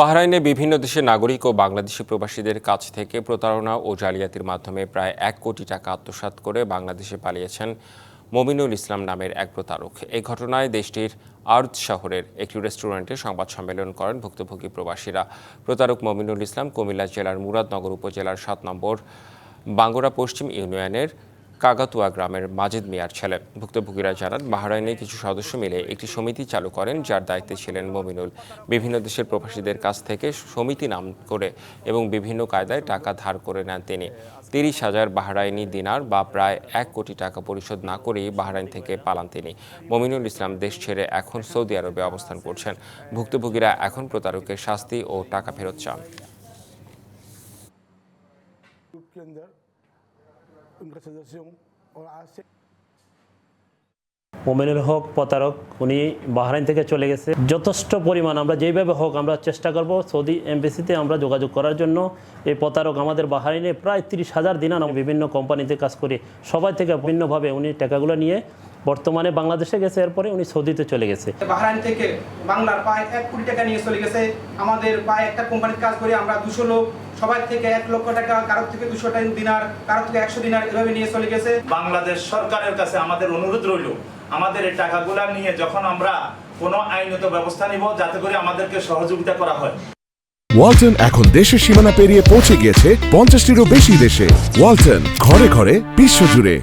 বাহরাইনে বিভিন্ন দেশের নাগরিক ও বাংলাদেশি প্রবাসীদের কাছ থেকে প্রতারণা ও জালিয়াতির মাধ্যমে প্রায় এক কোটি টাকা আত্মসাৎ করে বাংলাদেশে পালিয়েছেন মমিনুল ইসলাম নামের এক প্রতারক। এই ঘটনায় দেশটির আর্দ শহরের একটি রেস্টুরেন্টে সংবাদ সম্মেলন করেন ভুক্তভোগী প্রবাসীরা। প্রতারক মমিনুল ইসলাম কুমিল্লা জেলার মুরাদনগর উপজেলার সাত নম্বর বাঙ্গুরা পশ্চিম ইউনিয়নের কাগাতুয়া গ্রামের মাজিদ মিয়ার ছেলে। ভুক্তভোগীরা জানান, বাহরাইনে কিছু সদস্য মিলে একটি সমিতি চালু করেন, যার দায়িত্বে ছিলেন মমিনুল। বিভিন্ন দেশের প্রবাসীদের কাছ থেকে সমিতি নাম করে এবং বিভিন্ন কায়দায় টাকা ধার করে নেন তিনি। তিরিশ হাজার বাহরাইনি দিনার বা প্রায় এক কোটি টাকা পরিশোধ না করেই বাহরাইন থেকে পালান তিনি। মমিনুল ইসলাম দেশ ছেড়ে এখন সৌদি আরবে অবস্থান করছেন। ভুক্তভোগীরা এখন প্রতারকের শাস্তি ও টাকা ফেরত চান। মোমেনুল হক প্রতারক, উনি বাহরাইন থেকে চলে গেছে। যথেষ্ট পরিমাণ আমরা যেইভাবে হোক আমরা চেষ্টা করব সৌদি এমবিসিতে আমরা যোগাযোগ করার জন্য। এই প্রতারক আমাদের বাহরাইনে প্রায় তিরিশ হাজার দিন বিভিন্ন কোম্পানিতে কাজ করে। সবাই থেকে ভিন্নভাবে উনি টাকাগুলো নিয়ে বর্তমানে বাংলাদেশে গেছে এরপরে উনি সৌদিতে চলে গেছে। বাহরাইন থেকে বাংলার প্রায় এক কোটি টাকা নিয়ে চলে গেছে। আমাদের প্রায় একটা কোম্পানির কাজ করে আমরা দুশো লোক সবাই থেকে এক লক্ষ টাকা কারোর থেকে দুশো দিনার কারোর থেকে একশো দিনার এভাবে নিয়ে চলে গেছে। বাংলাদেশ সরকারের কাছে আমাদের অনুরোধ রইল আমাদের এই টাকাগুলা নিয়ে যখন আমরা কোনো আইনত ব্যবস্থা নিব যাতে করে আমাদেরকে সহযোগিতা করা হয়। ওয়ালটন এখন দেশের সীমানা পেরিয়ে পৌঁছে গিয়েছে পঞ্চাশটিরও বেশি দেশে। ওয়ালটন ঘরে ঘরে বিশ্বজুড়ে